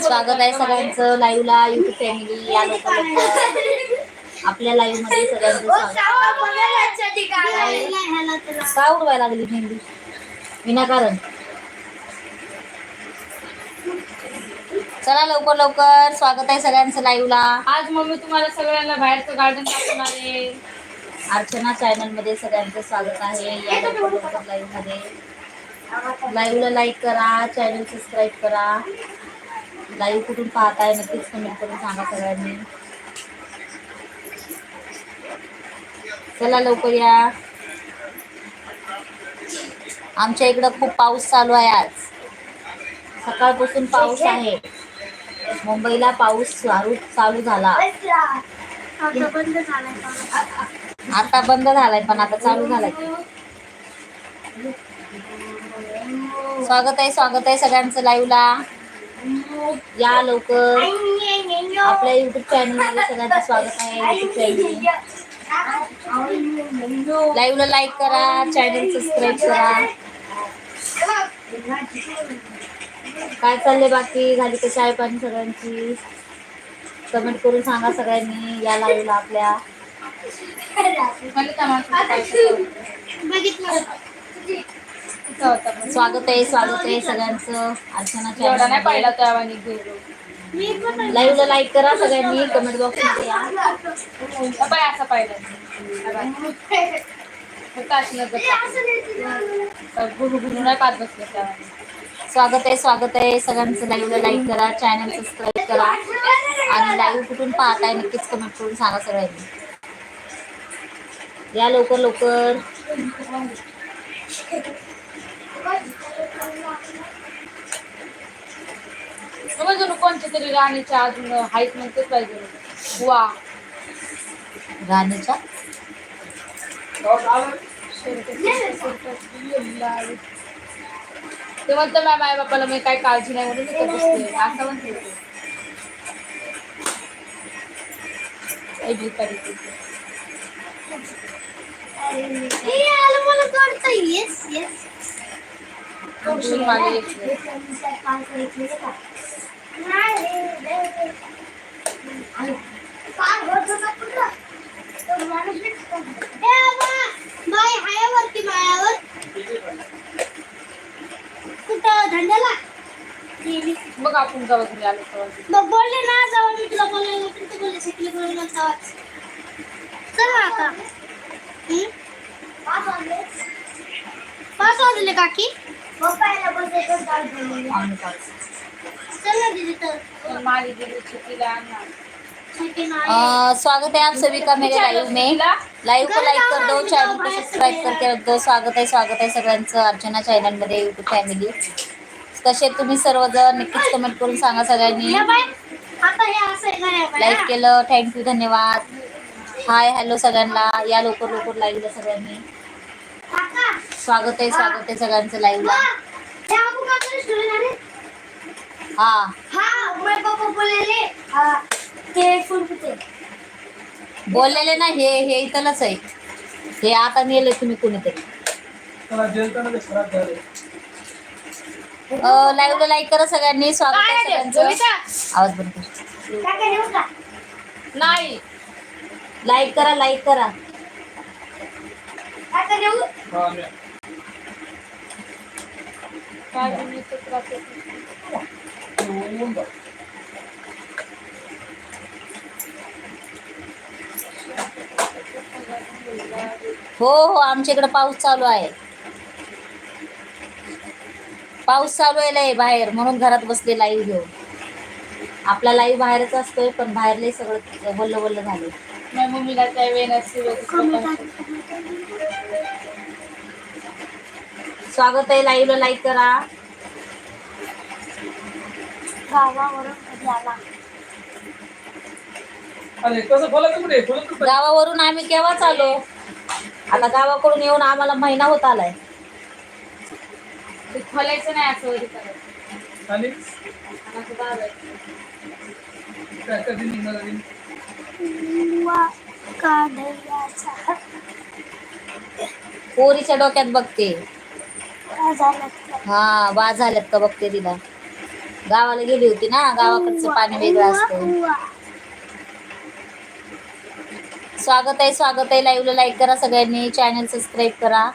स्वागत आहे सगळ्यांचं लाईव्ह ला युट्यूब फॅमिली या लोकांना आपल्या लाईव्हमध्ये सगळ्यांचं का उडवायला लागली मेहंदी विनाकारण. चला लवकर लवकर स्वागत आहे सगळ्यांचं लाईव्ह ला. आज मम्मी तुम्हाला सगळ्यांना बाहेरचं गार्डन दाखवणार आहे. अर्चना चॅनलमध्ये सगळ्यांचं स्वागत आहे. या लवकर लवकर लाईव्हमध्ये. लाईव्ह ला लाईक करा चॅनल सबस्क्राईब करा. लाईव्ह कुठून पाहताय नक्कीच कमेंट करून सांगा सगळ्यांनी. चला लवकर या. आमच्या इकडं खूप पाऊस चालू आहे आज. सकाळपासून पाऊस आहे. मुंबईला पाऊस चालू चालू झाला. आता बंद झालाय पण आता चालू झालाय. स्वागत आहे स्वागत आहे सगळ्यांचं लाईव्ह ला. या लवकर. आपल्या युट्यूब चॅनलमध्ये सगळ्यांचं स्वागत आहे युट्यूब चॅनल लाईव्ह ला लाईक करा चॅनल सबस्क्राईब करा. काय चाललंय बाकी? झाली का चाय पाणी सगळ्यांची? कमेंट करून सांगा सगळ्यांनी या लाईव्ह ला आपल्या? स्वागत आहे स्वागत आहे सगळ्यांचं. अर्चना एवढा नाही चॅनल पाहिला त्या वाणी गेलो लाईव्ह ला लाईक करा सगळ्यांनी कमेंट बॉक्समध्ये या. असा पाहिला. गुरु गुरु नाही पाहत बसले त्या. स्वागत आहे स्वागत आहे. सगळ्यांचं लाईव्ह लाईक करा चॅनल सबस्क्राईब करा. आणि लाईव्ह कुठून पाहताय नक्कीच कमेंट करून सांगा सगळ्यांनी. या लवकर लवकर. समज कोणत्या तरी राणीच्या अजून हाईट म्हणते पाहिजे. वा. गाण्याच्या ते म्हणतं माझ्या माय बापाला मी काही काळजी नाही म्हणून असं म्हणते. आई भिकारी बघ आपण गावात घरी आलो तेव्हा. मग बोलले ना जाऊ मी तुला बोलायला पण तू बोलले शिकले बोलले नव्हता चल ना आता. हम्म? पाच वाजले. काकी. पाहुणे पाच. चल ना दीदी तर. तर माली गेली सुट्टीला आणणार. सुट्टी नाही. अ, स्वागत है आप सभी का मेरे लाइव में. लाइव को लाइक कर दो चैनल को सब्सक्राइब करके रख दो. स्वागत आहे स्वागत आहे सगळ्यांचं. अर्चना चॅनलमध्ये युट्यूब फॅमिली कसे तुम्ही सर्वजण नक्कीच कमेंट करून सांगा सगळ्यांनी. हे लाईक? केलं थँक्यू धन्यवाद. हाय हॅलो सगळ्यांना. या लवकर लवकर लाईव्हला सगळ्यांनी. स्वागत आहे स्वागत आहे सगळ्यांचं लाईव्हला हे? हा हा हा, बोललेले ना हे हे इथलंच आहे. हे आता नेले तुम्ही कोणीतरी. लाईव्हला लाईक करा सगळ्यांनी. स्वागत आहे? सगळ्यांचं? आवाज बंद कर. काका नेऊ का नाही. लाईक करा लाईक करा? हो हो आमच्या इकडे पाऊस चालू आहे. पाऊस चालू आहे लय बाहेर म्हणून घरात बसले लाईव्ह घेऊन. आपला लाईव्ह बाहेरच असतोय पण बाहेर लय सगळं वल्ल वल्ल झाले माझ्या मम्मीला त्या वेळेस स्वागत आहे लाईव्हला लाईक करा. गावावरून कधी आला? अरे कसं बोलायचं कुठे? बोलत कसं? गावावरून आम्ही केव्हाच आलो आता गावाकडून येऊन आम्हाला महिना होत आलाय. ते खोलायचं नाही असं वरी करायचं. आणि? आणि असं दाबायचं. काय कधी निघणार आणि वा काढायचा. पोरीच्या डोक्यात बघते. हा बा झाल्यात का बघते तिला. गावाला गेली होती ना गावाकडचं पाणी वेगळं असतं. स्वागत आहे स्वागत आहे. लाईव्हला लाईक करा सगळ्यांनी. चॅनल सबस्क्राईब करा.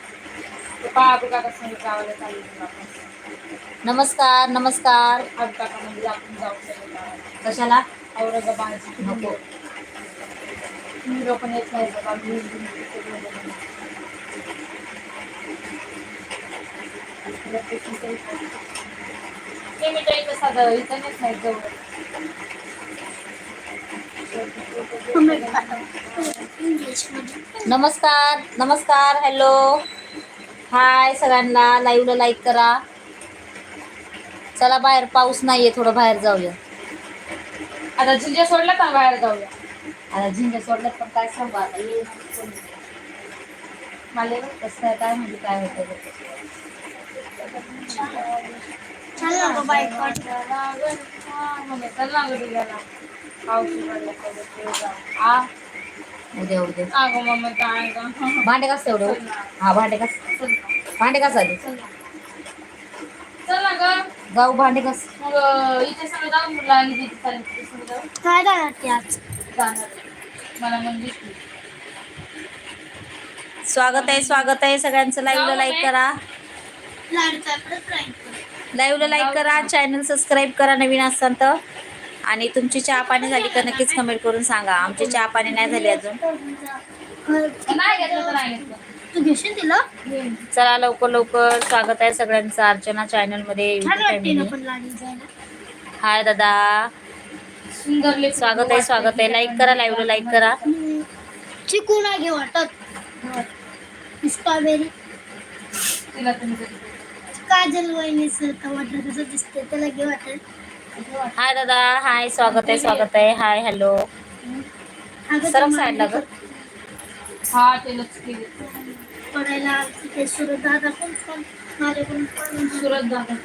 नमस्कार नमस्कार काका म्हणजे आपण जाऊ शकतो गावाला. कशाला औरंगाबाद नको तुम्ही लोक येत नाही बघा मी सगळं बघा. ते मी तर इथं साधं इथं नेत नाही जवळ इंग्लिशमध्ये नमस्कार नमस्कार हॅलो हाय सगळ्यांना. लाईव्हला लाईक करा. चला बाहेर पाऊस नाहीये थोडं बाहेर जाऊया. आता जिंजा सोडला का बाहेर जाऊया. आता झिंगे सोडल्यात पण काय सांगू आता? मला कसं काय म्हणजे काय होतं? बाईक. चल ना गेला पाऊस. आ? उद्या उद्या. अगं मम्मी काय गं? भांडे कसं एवढं? हा भांडे कस. भांडे कसं आले चल ना. गं. जाऊ भांडे कस? मग इथे सगळं जाऊ मुलं आणि तिथे चालेल तिथे सगळं जाऊ काय जाणार ते आज? जाणार. मला म्हणजे स्वागत आहे स्वागत आहे. सगळ्यांचं लाईव्हला लाईक करा. लाडचा लाईव्हला लाईक करा. चॅनल सबस्क्राईब करा नवीन असाल तर. आणि तुमची चहा पाणी झाली का नक्कीच कमेंट करून सांगा. आमची चहा पाणी नाही झाली अजून. नाही घेतलं तर नाही घेतलं तू घेशील तिला? चला लवकर लवकर. स्वागत आहे सगळ्यांचं अर्चना चॅनलमध्ये वाटते हाय दादा. सुंदर स्वागत आहे स्वागत आहे. लाईक करा लाईव्हला लाईक करा. चिकू नाही घे वाटत. स्ट्रॉबेरी काजल वहिनी सारखं वाटलं तसं दिसते त्याला घे वाटत हाय दादा हाय स्वागत आहे स्वागत आहे. Hi hello. ते साईडला ग. हा तेलच केली पडायला तिथे सुरत दादा पण पण माझ्याकडून पण सुरत जातात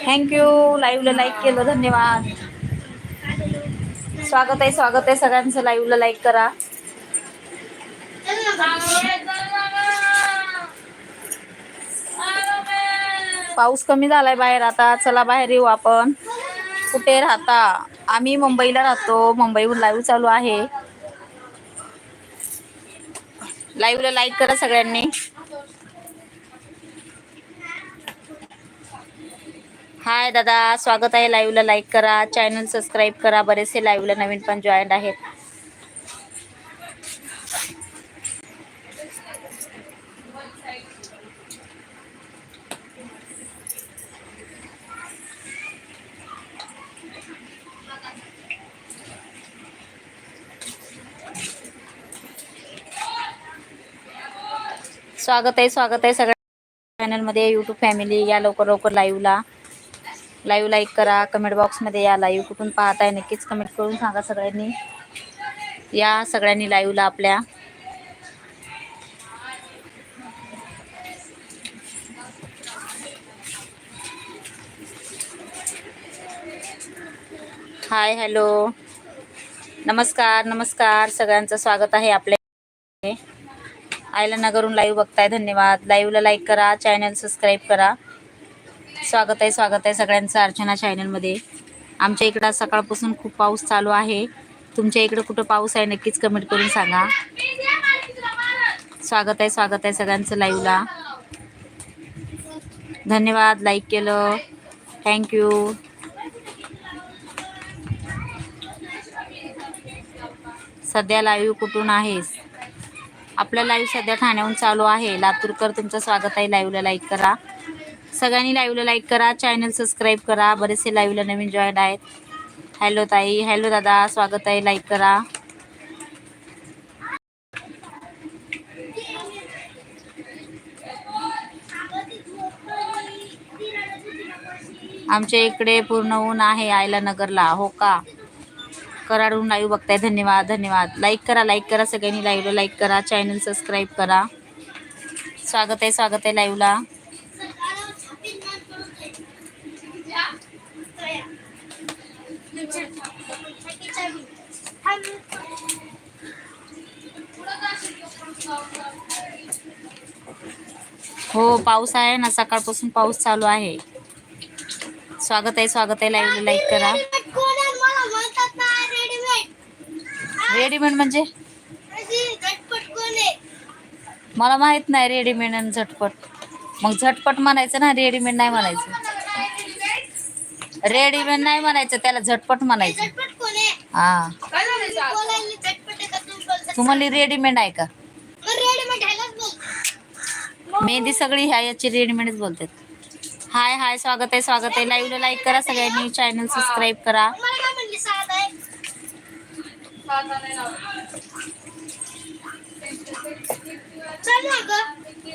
थँक्यू लाईव्हला लाईक केलं. धन्यवाद. स्वागत आहे स्वागत आहे सगळ्यांचं. लाईव्हला लाईक करा चल ना गं. पाऊस कमी झालाय बाहेर आता चला बाहेर येऊ आपण. कुठे राहता? आम्ही मुंबईला राहतो. मुंबईहून लाईव्ह चालू आहे. लाईव्हला लाईक करा सगळ्यांनी. हाय दादा. स्वागत आहे. लाईव्हला लाईक करा. चॅनल सबस्क्राईब करा. बरेचसे लाईव्हला नवीन पण जॉईंट आहेत. स्वागत आहे स्वागत आहे सगळ्या चॅनलमध्ये यूट्यूब फॅमिली या लवकर लवकर लाईव्हला लाईव्ह लाईक करा कमेंट बॉक्समध्ये या लाईव्ह कुठून पाहताय नक्कीच कमेंट करून सांगा सगळ्यांनी. या सगळ्यांनी लाईव्हला आपल्या. हाय हॅलो नमस्कार नमस्कार. सगळ्यांचं स्वागत आहे आपल्या आयला नगरून लाईव्ह बघताय धन्यवाद. लाईव्हला लाईक करा चॅनल सबस्क्राईब करा. स्वागत आहे स्वागत आहे सगळ्यांचं अर्चना चॅनलमध्ये आमच्या इकडं सकाळपासून खूप पाऊस चालू आहे. तुमच्या इकडं कुठं पाऊस आहे नक्कीच कमेंट करून सांगा. स्वागत आहे स्वागत आहे सगळ्यांचं लाईव्हला धन्यवाद लाईक केलं. थँक्यू सध्या लाईव्ह कुठून आहेस? आपलं लाईव्ह सध्या ठाण्याहून चालू आहे. लातूरकर तुमचं स्वागत आहे. लाईव्हला लाईक करा. सगळ्यांनी लाईव्हला लाईक करा. चॅनल सबस्क्राईब करा. बरेचसे लाईव्हला नवीन जॉईन आहेत. हॅलो ताई. हॅलो दादा. स्वागत आहे. लाईक करा. आमच्या इकडे पूर्ण ऊन आहे आयला नगरला. हो का? कराडून लाईव्ह बघताय. धन्यवाद धन्यवाद. लाईक करा लाईक करा. सगळ्यांनी लाईव्हला लाईक करा. चॅनल सबस्क्राईब करा. स्वागत आहे स्वागत आहे लाईव्हला हो पाऊस आहे ना. सकाळपासून पाऊस चालू आहे. स्वागत आहे स्वागत आहे. लाईव्हला लाईक करा रेडीमेड कोण आहे मला म्हणतात ना रेडीमेड म्हणजे? मला माहीत नाही रेडीमेड आणि झटपट. मग झटपट म्हणायचं ना रेडीमेड नाही म्हणायचं. रेडीमेड नाही म्हणायचं त्याला झटपट म्हणायचं. हा. काय झालं तुम्ही इथं? बोलायला झटपट आहे का तुम्ही बोलता तू म्हणली रेडीमेड आहे का? मेहंदी सगळी ह्या याची रेडीमेडच बोलतात. हाय हाय स्वागत आहे स्वागत आहे. लाईव्हला लाईक करा सगळ्यांनी. चॅनल सबस्क्राईब करा मला काय म्हणली साधा आहे साधा नाही लावत. चल ना ग